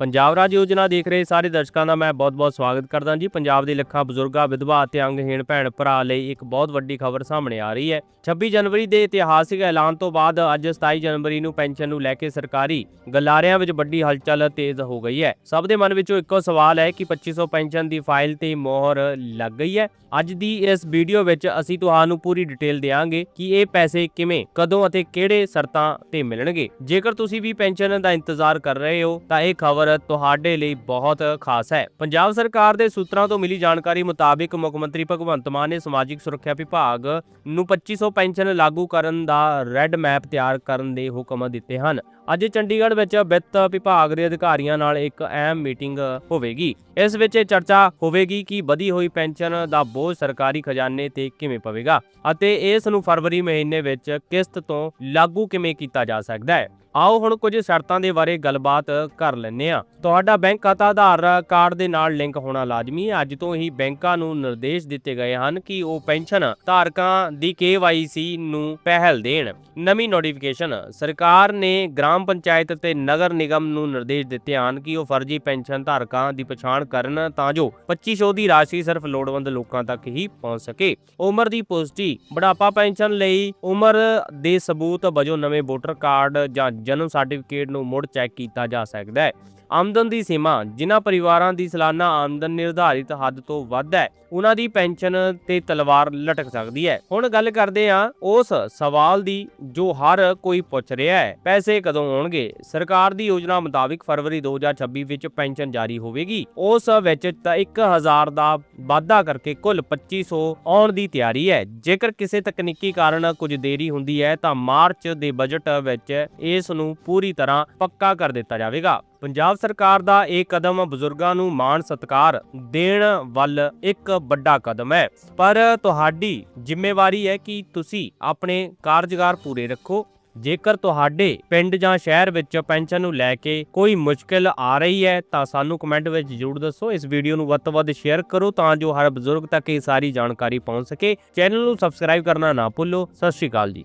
ਪੰਜਾਬ ਰਾਜ ਯੋਜਨਾ ਦੇਖ ਰਹੇ ਸਾਰੇ ਦਰਸ਼ਕਾਂ ਦਾ ਮੈਂ ਬਹੁਤ-ਬਹੁਤ ਸਵਾਗਤ ਕਰਦਾ ਜੀ। ਪੰਜਾਬ ਦੇ ਲੱਖਾਂ ਬਜ਼ੁਰਗਾਂ, ਵਿਧਵਾ ਅਤੇ ਅੰਗਹੀਣ ਭੈਣ ਭਰਾ ਲਈ ਇੱਕ ਬਹੁਤ ਵੱਡੀ ਖਬਰ ਸਾਹਮਣੇ ਆ ਰਹੀ ਹੈ। 26 ਜਨਵਰੀ ਦੇ ਇਤਿਹਾਸਿਕ ਐਲਾਨ ਤੋਂ ਬਾਅਦ ਅੱਜ 27 ਜਨਵਰੀ ਨੂੰ ਪੈਨਸ਼ਨ ਨੂੰ ਲੈ ਕੇ ਸਰਕਾਰੀ ਗਲਾਰਿਆਂ ਵਿੱਚ ਵੱਡੀ ਹਲਚਲ ਤੇਜ਼ ਹੋ ਗਈ ਹੈ। ਸਭ ਦੇ ਮਨ ਵਿੱਚੋਂ ਇੱਕੋ ਸਵਾਲ ਹੈ ਕਿ 2500 ਪੈਨਸ਼ਨ ਦੀ ਫਾਈਲ ਤੇ ਮੋਹਰ ਲੱਗ ਗਈ ਹੈ। ਅੱਜ ਦੀ ਇਸ ਵੀਡੀਓ ਵਿੱਚ ਅਸੀਂ ਤੁਹਾਨੂੰ ਪੂਰੀ ਡਿਟੇਲ ਦੇਵਾਂਗੇ ਕਿ ਇਹ ਪੈਸੇ ਕਿਵੇਂ, ਕਦੋਂ ਅਤੇ ਕਿਹੜੇ ਸ਼ਰਤਾਂ ਤੇ ਮਿਲਣਗੇ। ਜੇਕਰ ਤੁਸੀਂ ਵੀ ਪੈਨਸ਼ਨ ਦਾ ਇੰਤਜ਼ਾਰ ਕਰ ਰਹੇ ਹੋ, ਤਾਂ ਇਹ ਖਬਰ ਤੁਹਾਡੇ ਲਈ ਬਹੁਤ ਖਾਸ ਹੈ। ਪੰਜਾਬ ਸਰਕਾਰ ਦੇ ਸੂਤਰਾਂ ਤੋਂ ਮਿਲੀ ਜਾਣਕਾਰੀ ਮੁਤਾਬਿਕ ਮੁੱਖ ਮੰਤਰੀ ਭਗਵੰਤ ਮਾਨ ਨੇ ਸਮਾਜਿਕ ਸੁਰੱਖਿਆ ਵਿਭਾਗ ਨੂੰ 2500 ਪੈਨਸ਼ਨ ਲਾਗੂ ਕਰਨ ਦਾ ਰੈੱਡ ਮੈਪ ਤਿਆਰ ਕਰਨ ਦੇ ਹੁਕਮ ਦਿੱਤੇ ਹਨ। ਅੱਜ ਚੰਡੀਗੜ੍ਹ ਵਿੱਚ ਵਿੱਤ ਵਿਭਾਗ ਦੇ ਅਧਿਕਾਰੀਆਂ ਨਾਲ ਇੱਕ ਅਹਿਮ ਮੀਟਿੰਗ ਹੋਵੇਗੀ। ਇਸ ਵਿੱਚ ਚਰਚਾ ਹੋਵੇਗੀ ਕਿ ਵਧੀ ਹੋਈ ਪੈਨਸ਼ਨ ਦਾ ਬੋਝ ਸਰਕਾਰੀ ਖਜ਼ਾਨੇ ਤੇ ਕਿਵੇਂ ਪਵੇਗਾ ਅਤੇ ਇਸ ਨੂੰ ਫਰਵਰੀ ਮਹੀਨੇ ਵਿੱਚ ਕਿਸ਼ਤ ਤੋਂ ਲਾਗੂ ਕਿਵੇਂ ਕੀਤਾ ਜਾ ਸਕਦਾ ਹੈ। ਆਓ ਹੁਣ ਕੁਝ ਸ਼ਰਤਾਂ ਦੇ ਬਾਰੇ ਗੱਲਬਾਤ ਕਰ ਲੈਂਦੇ ਆ ਤੁਹਾਡਾ ਬੈਂਕ ਖਾਤਾ ਆਧਾਰ ਕਾਰਡ ਦੇ ਨਾਲ ਲਿੰਕ ਹੋਣਾ ਲਾਜ਼ਮੀ ਹੈ। ਅੱਜ ਤੋਂ ਹੀ ਬੈਂਕਾਂ ਨੂੰ ਨਿਰਦੇਸ਼ ਦਿੱਤੇ ਗਏ ਹਨ ਕਿ ਉਹ ਪੈਨਸ਼ਨ ਧਾਰਕਾਂ ਦੀ KYC ਨੂੰ ਪਹਿਲ ਦੇਣ। ਨਵੀਂ ਨੋਟੀਫਿਕੇਸ਼ਨ, ਸਰਕਾਰ ਨੇ ਗ੍ਰਾਮ ਪੰਚਾਇਤ ਤੇ ਨਗਰ ਨਿਗਮ ਨੂੰ ਨਿਰਦੇਸ਼ ਦਿੱਤੇ ਹਨ ਕਿ ਉਹ ਫਰਜ਼ੀ ਪੈਨਸ਼ਨ ਧਾਰਕਾਂ ਦੀ ਪਛਾਣ ਕਰਨ ਤਾਂ ਜੋ 2500 ਦੀ ਰਾਸ਼ੀ ਸਿਰਫ ਲੋੜਵੰਦ ਲੋਕਾਂ ਤੱਕ ਹੀ ਪਹੁੰਚ ਸਕੇ। ਉਮਰ ਦੀ ਪੁਸ਼ਟੀ, ਬੁਢਾਪਾ ਪੈਨਸ਼ਨ ਲਈ ਉਮਰ ਦੇ ਸਬੂਤ ਵਜੋਂ ਨਵੇਂ ਵੋਟਰ ਕਾਰਡ ਜਾਂ ਜਨਮ ਸਰਟੀਫਿਕੇਟ ਨੂੰ ਮੁੜ ਚੈੱਕ ਕੀਤਾ ਜਾ ਸਕਦਾ ਹੈ। ਆਮਦਨ ਦੀ ਸੀਮਾ, ਜਿਨ੍ਹਾਂ ਪਰਿਵਾਰਾਂ ਦੀ ਸਾਲਾਨਾ ਆਮਦਨ ਨਿਰਧਾਰਿਤ ਹੱਦ ਤੋਂ ਵੱਧ ਹੈ ਉਹਨਾਂ ਦੀ ਪੈਨਸ਼ਨ ਤੇ ਤਲਵਾਰ ਲਟਕ ਸਕਦੀ ਹੈ। ਹੁਣ ਗੱਲ ਕਰਦੇ ਹਾਂ ਉਸ ਸਵਾਲ ਦੀ ਜੋ ਹਰ ਕੋਈ ਪੁੱਛ ਰਿਹਾ ਹੈ, ਪੈਸੇ ਕਦੋਂ ਆਉਣਗੇ ਸਰਕਾਰ ਦੀ ਯੋਜਨਾ ਮੁਤਾਬਿਕ ਫਰਵਰੀ 2026 ਵਿੱਚ ਪੈਨਸ਼ਨ ਜਾਰੀ ਹੋਵੇਗੀ। ਉਸ ਵਿੱਚ 1000 ਦਾ ਵਾਧਾ ਕਰਕੇ ਕੁੱਲ 2500 ਆਉਣ ਦੀ ਤਿਆਰੀ ਹੈ। ਜੇਕਰ ਕਿਸੇ ਤਕਨੀਕੀ ਕਾਰਨ ਕੁਝ ਦੇਰੀ ਹੁੰਦੀ ਹੈ, ਤਾਂ ਮਾਰਚ ਦੇ ਬਜਟ ਵਿੱਚ ਇਸ ਨੂੰ ਪੂਰੀ ਤਰ੍ਹਾਂ ਪੱਕਾ ਕਰ ਦਿੱਤਾ ਜਾਵੇਗਾ। ਪੰਜਾਬ ਸਰਕਾਰ ਦਾ ਇਹ ਕਦਮ ਬਜ਼ੁਰਗਾਂ ਨੂੰ ਮਾਣ ਸਤਿਕਾਰ ਦੇਣ ਵੱਲ ਇੱਕ ਵੱਡਾ ਕਦਮ ਹੈ। ਪਰ ਤੁਹਾਡੀ ਜ਼ਿੰਮੇਵਾਰੀ ਹੈ ਕਿ ਤੁਸੀਂ ਆਪਣੇ ਕਾਰਜਕਾਰ ਪੂਰੇ ਰੱਖੋ। ਜੇਕਰ ਤੁਹਾਡੇ ਪਿੰਡ ਜਾਂ ਸ਼ਹਿਰ ਵਿੱਚ ਪੈਨਸ਼ਨ ਨੂੰ ਲੈ ਕੇ ਕੋਈ ਮੁਸ਼ਕਲ ਆ ਰਹੀ ਹੈ, ਤਾਂ ਸਾਨੂੰ ਕਮੈਂਟ ਵਿੱਚ ਜ਼ਰੂਰ ਦੱਸੋ। ਇਸ ਵੀਡੀਓ ਨੂੰ ਵੱਧ ਤੋਂ ਵੱਧ ਸ਼ੇਅਰ ਕਰੋ ਤਾਂ ਜੋ ਹਰ ਬਜ਼ੁਰਗ ਤੱਕ ਇਹ ਸਾਰੀ ਜਾਣਕਾਰੀ ਪਹੁੰਚ ਸਕੇ। ਚੈਨਲ ਨੂੰ ਸਬਸਕ੍ਰਾਈਬ ਕਰਨਾ ਨਾ ਭੁੱਲੋ। ਸਤਿ ਸ਼੍ਰੀ ਅਕਾਲ ਜੀ।